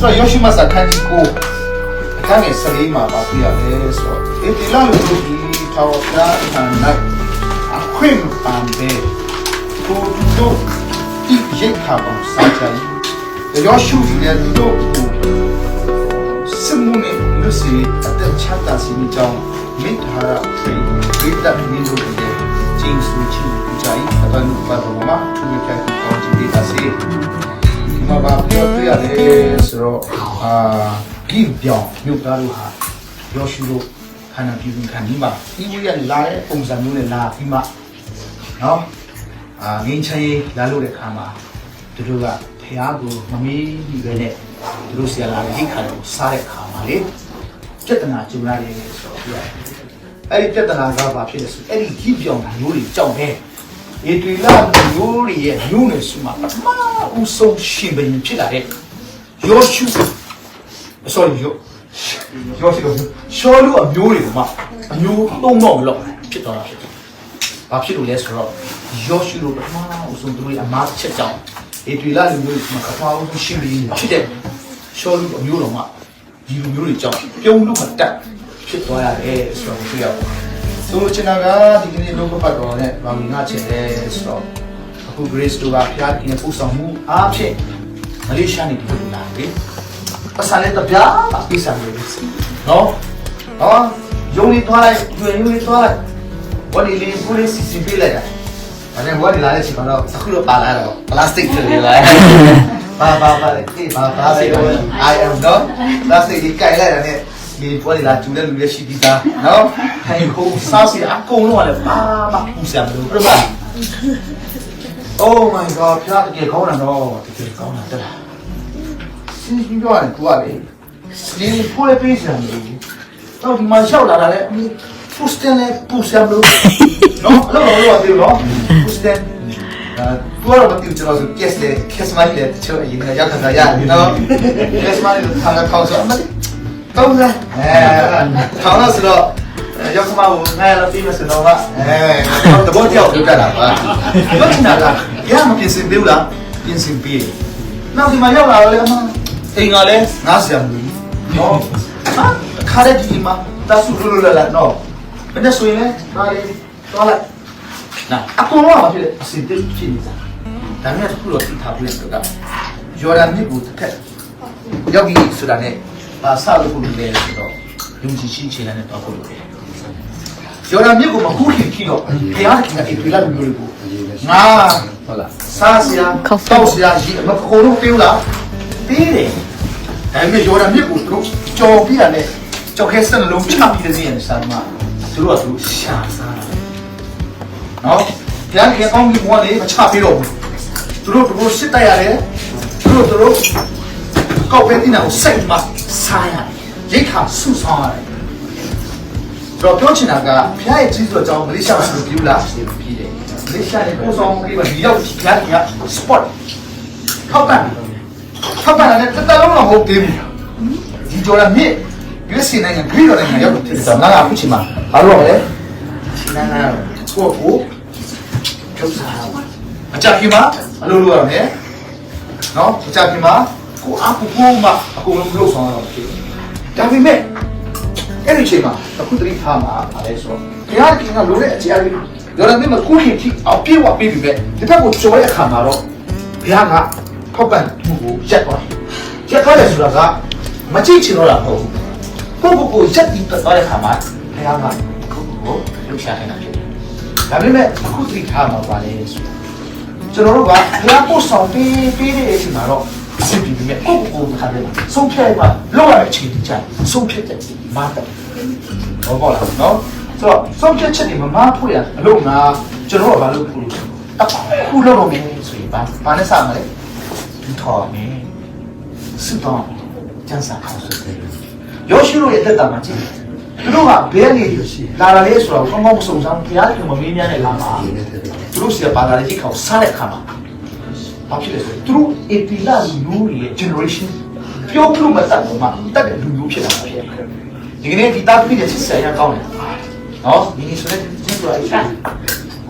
ဆိုတော့ယောရှိမစာခန်းကြီးကိုအခန်းငယ်၁၄မှာပါပြရလဲဆိုတော့အေဒီလာလူတို့ဒီထောက်တာအန်နိုင်အခွင့်ပန်ပဲကိုတို့ဒီရိတ်ခါပေါ်စာချင်ယောရှုဒီလေတို့စမှုနဲ့လူစီအသက်ချမ်းသာစီမီကြောင်းမိထားရပြေဝိတ္တမင်းတို့ရဲ့ကျင်းစုချီကြိုင်အတန်ပါတော်မှာသူရခိုင်ကောင်းချီဒီအစီဒီ မှာပါပြောပြရတယ်ဆိုတော့အာဂိပြောင်းမြို့သားတို့ဟာရောရှုလို့ခန္ဓာပြုပြီးခံဒီမှာဒီဝိရလာတဲ့ပုံစံမျိုးနဲ့လာပြီးမှနော်အာငင်းချင်လာလို့တဲ့ခါမှာသူတို့ကဖះကိုမမေးပြီးပဲနဲ့သူတို့ဆရာလာတဲ့ဟိခါကိုစားတဲ့ခါမှာလေပြဿနာကြုံရတယ်ဆိုတော့ပြရတယ်အဲ့ဒီပြဿနာကဘာဖြစ်လဲဆိုအဲ့ဒီဂိပြောင်းတာမျိုးတွေကြောက်တ ယ်ဧပြီလမျိုးတွေရဲ့မျိုးနယ်စုမှာပထမဦးဆုံးရှင်ဘရင်ဖြစ်လာတဲ့ယောရှု sorry ယောယောရှုရှောလူအမျိုးတွေကမှအမျိုးသုံးတော့မလို့ဖြစ်သွားတာဖြစ်တယ်။ဘာဖြစ်လို့လဲဆိုတော့ယောရှုတို့ပထမဦးဆုံးသူတို့ရဲ့အမားချက်ကြောင့်ဧပြီလလူမျိုးတွေမှာပထမဦးဆုံးရှင်ဘရင်ဖြစ်တဲ့ရှောလူအမျိုးတော်မှာဒီလူမျိုးတွေကြောင့်ပြုံးလို့မတက်ဖြစ်သွားရတယ်ဆိုတော့တွေ့ရပါတယ်။ ဆိုလိုချင်တာကဒီကနေ့လောကပတ်တော်နဲ့ဗာမီငါချင်တယ်ဆိုတော့အခု Grace တို့ကဖျားတင်ပို့ဆောင်မှုအားဖြင့်မလေးရှားနေဒီလိုလာတယ်။ပတ်စံနဲ့တပြားပါပြဆောင်နေတယ်နော်။ဟောယုံနေသွားလိုက်ယုံနေသွားလိုက်ဘာဒီလေးကိုလေးစီစီပေးလိုက်တာ။အဲ့ဒါဘာဒီလာတဲ့ချိန်မှာတော့အခုတော့ပါလာတော့ပလတ်စတစ်တွေလာ။ပါပါပါလေဒီပါပါစေတော့ I am not ပလတ်စတစ်ဒီကြိုင်လိုက်တာနဲ့ ဒီပေါ်ဒီလာကျူတဲ့လူတွေရှိပြီးသားနော်ဟိုင်ကိုစားစီအကုန်လုံးကလည်းပါမပူစံလို့ပြပါ Oh my god ဖျားတကယ်ကောင်းတာတော့တကယ်ကောင်းတာတက်လာစီးပြီးတော့ကူရလေဒီဖိုးလေးပေးစံလို့တော့ဒီမှာလျှောက်လာတာလေဖူစတန်လေးပူစံလို့နော်လောလောလောပြောနော်ဖူစတန်အာကိုရောမတိကျတော့ guess လေ guess မလေးချိုးရင်ရောက်ခါရနော် guess မလေးထားတာကောင်းဆိုအမလေးတော င်းလားအဲထောင်းလို့ဆိုတော့ရောက်မှကိုငါလည်းပြီးမစတော့ကအဲတဘောကြောက်ပြတ်လာပါဘာချင်တာကရမပြင်ဆင်သေးဘူးလားပြင်ဆင်ပြီးနောက်ဒီမှာရောက်လာတော့လေအမအိမ်ကလည်းငါးဆရာမလို့နော်ဟာခါရဒီမှာတဆူလူလူလာလာနော်ဘယ်နဲ့ဆိုရင်လဲဒါလေးတော့လိုက်နာအကုန်လုံးကဘာဖြစ်လဲအစင်တိတ်ဖြစ်နေတာဒါနဲ့တစ်ခုတော့သိထားပြလို့ကယော်ဒန်မြစ်ကိုတစ်ခက်ရောက်ပြီဆိုတာနဲ့ ဘာစလို့ကိုလဲဆိုတော့ယုံကြည်ချင်းချင်တဲ့တော့ကိုလို့ပဲယော်ဒန်မြစ်ကိုမကူးခင်ကြည့်တော့ဘုရားခင်ကအေပြလာလူမျိုးတွေကိုငါဟုတ်လားစားစရာတောက်စရာရှိမခိုးလို့ပေးလားပေးတယ်ဒါပေမဲ့ယော်ဒန်မြစ်ကိုသူတို့ကြော်ပြရတယ်ကြော်ခဲစက်လုံးချပြီးတဲ့စီရင်စားမှာသူတို့ကသူရှာစားတာနော်ဘုရားခင်ကောင်းကြီးဘွားလေးမချပေးတော့ဘူးသူတို့တို့စစ်တိုက်ရတယ်သူတို့တို့ ကောက်ပဲတင်တာကိုစိတ်မှစားရတယ်ရိတ်ခါဆုဆောင်ရတယ်တော့ပြောချင်တာကဘုရားရဲ့ကြီးစွာကြောင့်မလေးရှားမှာဆိုပြူလားပြည့်တယ်မလေးရှားရဲ့ပို့ဆောင်ပြီးတော့ဒီရောက်ဘုရားခင်က spot ထောက်ပံ့ထောက်ပံ့တယ်တက်တက်လုံးတော့မဟုတ်သေးဘူးဒီကြော်ရမြစ်ရွေးစင်နိုင်ငံဂရိတော်နိုင်ငံရောက်တယ်ဆိုတော့ငါကအခုချိန်မှာဘာလို့ရမလဲနာနာကိုကိုထုတ်စားအကြကြီးမှာအလုပ်လုပ်ရမယ်နော်အကြကြီးမှာ ကိုအကူကိုမှအကုန်လုံးလုပ်ဆောင်ရအောင်ဖြစ်ဒါပေမဲ့အဲ့ဒီချိန်မှာအခုတတိထားမှာအားလဲဆိုတော့ဘုရားခင်ကလိုတဲ့အကြအကြီးဒေါ်လာမြင့်မကူခင်ထိအပြေးဝပေးပြီးပဲဒီဘက်ကိုကျော်တဲ့အခါမှာတော့ဘုရားကထောက်ပံ့မှုကိုရက်သွားတယ်ရက်သွားတယ်ဆိုတာကမကြည့်ချင်တော့တာမဟုတ်ဘူးကိုကိုကိုရက်ပြီးသွားတဲ့အခါမှာဘုရားကကိုကိုကိုလှူရှာနေတာဖြစ်တယ်ဒါပေမဲ့အခုတတိထားမှာပါလေဆိုတော့ကျွန်တော်တို့ကဘုရားကိုဆောင်ပေးပေးတဲ့အချိန်မှာတော့ အဆင်ပြေပြီမဲ့ကိုကိုကိုခါတယ်ဆုံးဖြတ်ပါလောက်ရတဲ့အချိန်တည်းချဆုံးဖြတ်တဲ့မားတယ်ဘောပေါက်လာနော်ဆိုတော့ဆုံးဖြတ်ချက်တွေမမဖို့ရအလို့ငါကျွန်တော်ကဘာလို့ခုလို့အခုလောက်တော့မင်းဆိုရင်ဘာဘာနဲ့စမလဲဒီထော်မင်းစစ်တော့ကျန်းစာခေါ်ဆိုတယ်ရောရှိလို့ရတဲ့တာမှာကြည့်သူတို့ကဘဲနေရရှိလာလာလေးဆိုတော့ကောင်းကောင်းမစုံစမ်းဘုရားခင်မမင်းများနဲ့လာမှာသူတို့စီကဘာသာရေးခေါ်စားတဲ့ခါမှာ ဘာဖြစ်လဲဆိုတော့သူတို့အပီလာလူရဲ့ generation ပြောလို့မတတ်ဘူးမှာတတ်တဲ့လူမျိုးဖြစ်လာတာဖြစ်တယ်ဒီကနေ့ဒီတာပီရဲ့စစ်ဆရာကောင်းတယ်နော်ဒီနေ့ဆိုတဲ့ဒီလိုအရာ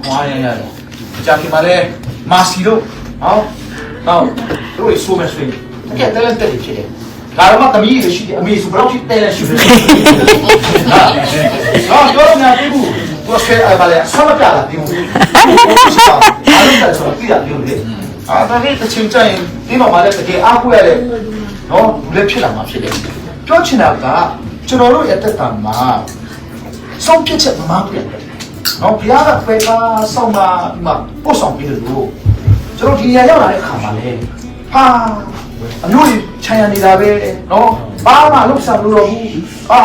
ဟွာရရရကြာခင်ပါလေမာစီတို့ဟောဟောတို့ဆိုမယ်ဆိုရင်တကယ်တလည်းတက်ဖြစ်တယ်ဒါတော့မှသမီးတွေရှိတယ်အမေဆိုဘယ်တော့ဖြစ်တဲလဲရှိတယ်ဟာတော့ပြောနေတယ်ဘူးကိုဆဲအပါလေဆောမပြလာတယ်ဘူးအားလုံးကဆိုပြရပြောလေ အာဒါနဲ့တချင်ကြရင်ဒီမှာမှလည်းတကယ်အားကိုးရတယ်နော်လူလည်းဖြစ်လာမှာဖြစ်တယ်ပြောချင်တာကကျွန်တော်တို့ရဲ့တက်တာမှာဆုံးဖြတ်ချက်မမှန်ဘူးနော်ဘုရားကဖေးကားဆောင်တာဒီမှာပို့ဆောင်ပြီးလို့ကျွန်တော်ဒီနေရာရောက်လာတဲ့အခါမှာလေဟာအမျိုးကြီးခြံရနေတာပဲနော်ဘာမှလုပ်ဆောင်လို့တော့ဘူးဟာ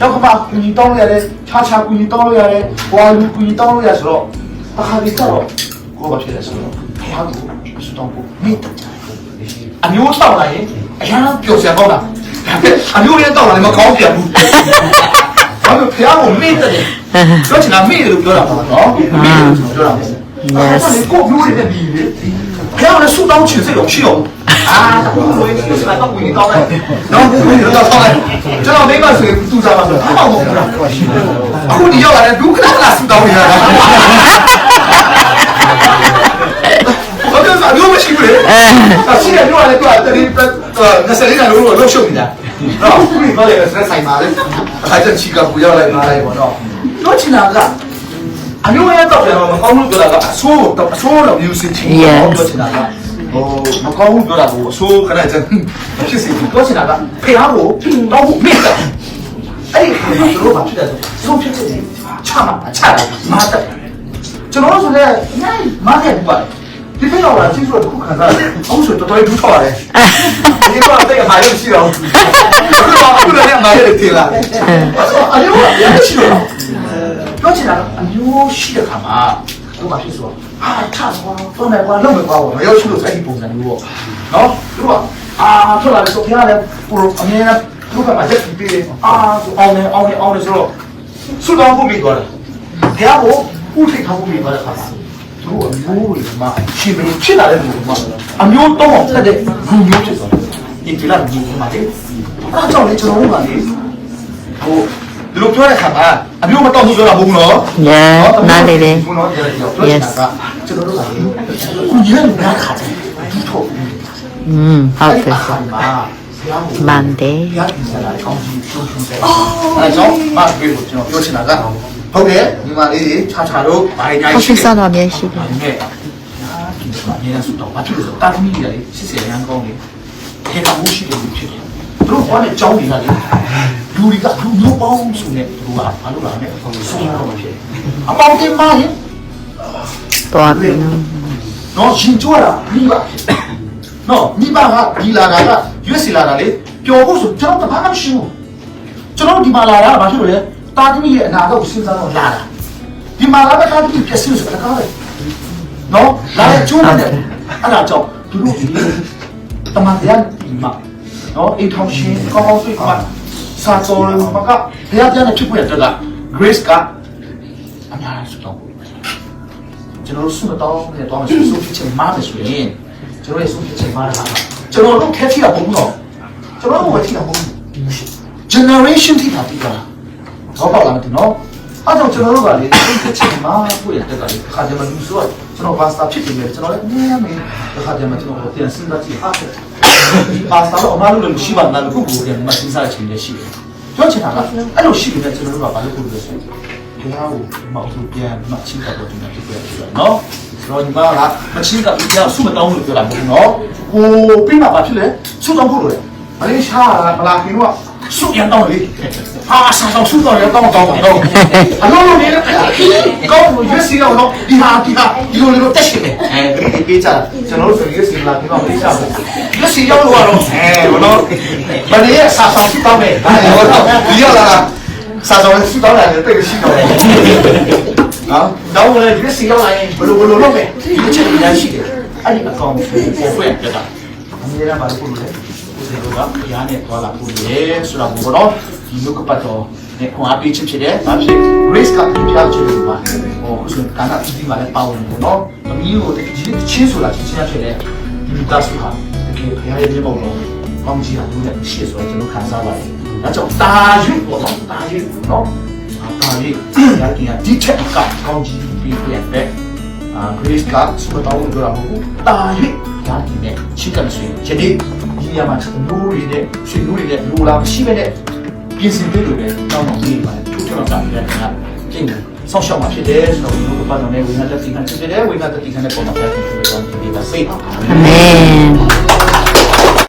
တော့ခမကူညီတောင်းလို့ရတယ်ခြားခြားကူညီတောင်းလို့ရတယ်ဘွာလူကူညီတောင်းလို့ရဆိုတော့ဘာဟာဒီတော့ကိုယ်ဘာဖြစ်လဲဆိုတော့ဘုရားကိုစ တောင်းဖို့မိတ္တအမျိုးတောင်းလာရင်အရန်ပျော်စရာကောင်းတာအမျိုးလေးတောင်းလာရင်မကောင်းပြန်ဘူးဘာလို့ဖះကိုမေ့တယ်ပြောချင်တာမေ့တယ်လို့ပြောတာပါနော်မေ့တယ်လို့ပြောတာပါ Yes ကိုမျိုးရတဲ့ဒီလေဖះလည်းဆူတောင်းချင်စိတ်တော့ရှိတော့အာကိုမျိုးရတဲ့စတော့ဝင်တော့တယ်နော်ကိုမျိုးတော့ဆောင်းလိုက်ကျွန်တော်မိမဆိုရင်သူစားပါဆိုတော့ဘာမှမဟုတ်ဘူးလားအခုဒီရောက်လာတဲ့ဒုက္ခလာဆူတောင်းနေတာဘာလို့စားလို့ မရှိဘူးလေအစီရတော့လည်းတော့တတိကစနေကလို့လို့ရှုပ်နေတာနော်ခုဒီတော့လည်းစဆိုင်ပါလေအဲ့ဒါချီကပူရောက်လိုက်มาလိုက်ပေါ့နော်ပြောချင်တာကအမျိုးရဲတော့ပြန်မကောင်းလို့ပြောတာကအဆိုးတော့အဆိုးတော့ music ချင်းပြောချင်တာကဟိုမကောင်းဘူးပြောတာကိုအဆိုးခဏကျဖြစ်စီပြောချင်တာကဖေအားကိုတော့မိတ်တယ်အဲ့ဒီခါကျတော့ဘာဖြစ်လဲဆိုဆုံးဖြစ်တဲ့ချမှာချတာမာတက်ကျွန်တော်ဆိုလည်းနိုင်မားခဲ့ပါ ဒီဖေတော့လာချင်းဆိုတော့ခုခံစားတယ်အောင်ဆိုတော်တော်ဒူးထော်ရတယ်ဒီတော့တဲ့မာရုံရှိတော့အခုတော့အခုလည်းမာရုံတင်လာတယ်အယုံကရရှိတော့ပြောချင်တာကအမျိုးရှိတဲ့ခါမှာဟိုမှာဖြစ်ဆိုတော့ဟာထားကွာတော့မယ်ကွာလုံးမယ်ကွာမရောက်ရှိလို့စိုက်ပုံစံမျိုးပေါ့နော်သူကအာထွက်လာလို့ဆိုဖျားလည်းပူအမြဲတမ်းသူကမှရက်ပြီးတယ်အာအောင်နေအောင်နေအောင်နေဆိုတော့ဆုတောင်းဖို့မိသွားတယ်ဘုရားကိုဥထိတ်ထားဖို့မိသွားတဲ့ခါမှာ သူအမျိုးတွေမှာရှင်ဘယ်ဖြစ်လာတဲ့လူတွေမှာအမျိုးတော့ဖက်တဲ့လူမျိုးဖြစ်သွားတယ်ဒီကြလာဒီမှာတဲ့အားကြောင့်လေကျွန်တော်တို့ကလေဟိုဒီလိုပြောတဲ့ခါမှာအမျိုးမတော့ဘူးပြောတာမဟုတ်ဘူးနော် Yeah နားလေတယ်ကျွန်တော်တို့ကကျွန်တော်တို့ကကိုကြီး လည်းနားခါတယ်ဒီတော့อืมဟုတ်တယ်အခါမှာဆရာကိုမှန်တယ်ရည်စားတာကောင်းကြီးရှုံးရှုံးတယ်အဲကြောင့်မပြေကိုကျွန်တော်ပြောချင်တာကဟုတ်တယ်ဒီမှာလေးတွေခြားခြားတို့ဘာညာဟုတ်ရှိပြီစတော့မြဲရှိတယ်ဒါနဲ့အာဒီမှာနေရစုတော့ဘာဖြစ်လို့တာသမီးတွေလေစစ်စစ်ရန်ကောင်းလေခေကမှုရှိတယ်ဖြစ်တယ်သူတို့ဘာနဲ့ကြောင်းနေတာလဲလူတွေကလူမျိုးပေါင်းစုနေသူကဘာလို့လာလဲဆုံးတော့မဖြစ်အပေါင်းတင်မရင်တော်ပြီနော်နော်ရှင်ကြွတာမိဘနော်မိဘကဒီလာတာကရွက်စီလာတာလေပျော်ဖို့ဆိုကျွန်တော်တဘာမှမရှိဘူးကျွန်တော်ဒီမှာလာတာဘာဖြစ်လို့လဲ တာသမီရဲ့အနာဂတ်ကိုစဉ်းစားတော့လာတာဒီမှာလာတဲ့တာသမီပြည့်စုံဆိုတာကားလေနော်လာတဲ့ကျိုးနဲ့အဲ့ဒါကြောင့်သူတို့ဒီတမန်တရားဒီမှာနော်အိမ်ထောင်ရှင်ကောင်းကောင်းဆွေးမှာစာတော်မကဘုရားပြန်ဖြစ်ဖို့ရတဲ့က grace ကအများကြီးတော့ကျွန်တော်တို့ဆုမတောင်းနဲ့တော့ဆုဖြစ်ချင်မှားမယ်ဆိုရင်ကျွန်တော်ရဲ့ဆုဖြစ်ချင်မှားတာကကျွန်တော်တို့ခက်ထီတာမဟုတ်ဘူးတော့ကျွန်တော်တို့ဝက်ထီတာမဟုတ်ဘူး generation ထီတာပြီးတာ တော့ပေါ့လားမသိနော်အဲ့တော့ကျွန်တော်တို့ကလေဆုဖြစ်ချင်မှားဖို့ရတဲ့ကလေခါကြမှာလူဆိုကျွန်တော်ဘာသာဖြစ်နေတယ်ကျွန်တော်လည်းနည်းနည်းခါကြမှာကျွန်တော်ပြန်စဉ်းစားကြည့်အားဖြင့်ဒီပါစာတော့အမားလို့လည်းမရှိပါနဲ့ခုကိုပြန်မစဉ်းစားချင်လည်းရှိတယ်ပြောချင်တာကအဲ့လိုရှိနေတဲ့ကျွန်တော်တို့ကဘာလို့လုပ်လို့လဲဆိုရင်ဘုရားကိုမောက်သူပြန်မချင်းကတော့ဒီမှာပြပြပြနော်ဆိုတော့ဒီမှာကမချင်းကဘုရားဆုမတောင်းလို့ပြောတာမဟုတ်ဘူးနော်ဟိုပြီးမှဘာဖြစ်လဲဆုတောင်းဖို့လေမလေးရှားမလာခင်တော့ ဆုရန်တောင်းလေဟာဆန်တော့ဆုတော့ရတောင်းတောင်းတော့အလုံးလုံးနေကောင်းရွှေစီတော့နော်ဒီဟာဒီဟာဒီလိုလိုတက်ရှိတယ်အဲဒီပေးချာကျွန်တော်တို့ဆိုရွှေစီလာပြီးမှမလေးရှားဘူးရွှေစီရောက်လို့ကတော့အဲဘောနော်မလေးရဆာဆောင်ဆုတောင်းမယ်အဲဘောနော်ဒီရောက်လာဆာဆောင်ဆုတောင်းတယ်တိတ်ရှိတော့တယ်နော်တော့လည်းဒီစီရောက်လာရင်ဘယ်လိုဘယ်လိုလုပ်မယ်ဒီချက်အများရှိတယ်အဲ့ဒီအကောင်ကိုပေါ်ဖွင့်ပြတာအမြဲတမ်းပါလို့ ပြောလို့လေဦးဇေကဘုရားနဲ့သွားလာဖို့လေဆိုတာဘောတော့ဒီလုကပတ်တော်နဲ့ခွန်အားပေးခြင်းဖြစ်တယ်ဒါဖြစ် grace ကပြပြချင်တယ်ပါဟိုခုစကနာဒီမှာလည်းပါဝင်တယ်နော်အမီးကိုဒီချင်းဆိုတာချင်းချင်းဖြစ်တယ်ဒီတဆူဟာတကယ်ဘုရားရဲ့မြေပုံတော်ကောင်းကြီးတာလို့လည်းရှေ့ဆိုကျွန်တော်ခံစားပါတယ်ဒါကြောင့်တာရွေ့ပေါ်တော့တာရွေ့နော်အာရီရာကီယာဒီချက်ကကောင်းကြီးပြီးပြတဲ့အာဂရိစ်ကစမတော်လို့ပြောတာမဟုတ်ဘူးတာရီရာကီနဲ့ချိကန်ဆွေယနေ့ ယဒီရမှာနိုးတွေနဲ့ရွှေနိုးတွေနဲ့လိုလာမရှိပဲနဲ့ပြင်ဆင်ပေးလို့လည်းတောင်းတော့ပေးပါတယ်ထူးထူးတော့တာလည်းကကျင့်တယ်ဆောက်ရှောက်မှာဖြစ်တယ်ဆိုတော့ဘုရားဘာသာနဲ့ဝိညာဉ်တက်တိခံဖြစ်တယ်ဝိညာဉ်တက်တိခံတဲ့ပုံမှာပြတ်ဖြစ်တယ်ဆိုတော့ဒီပါစိတ်အာမင်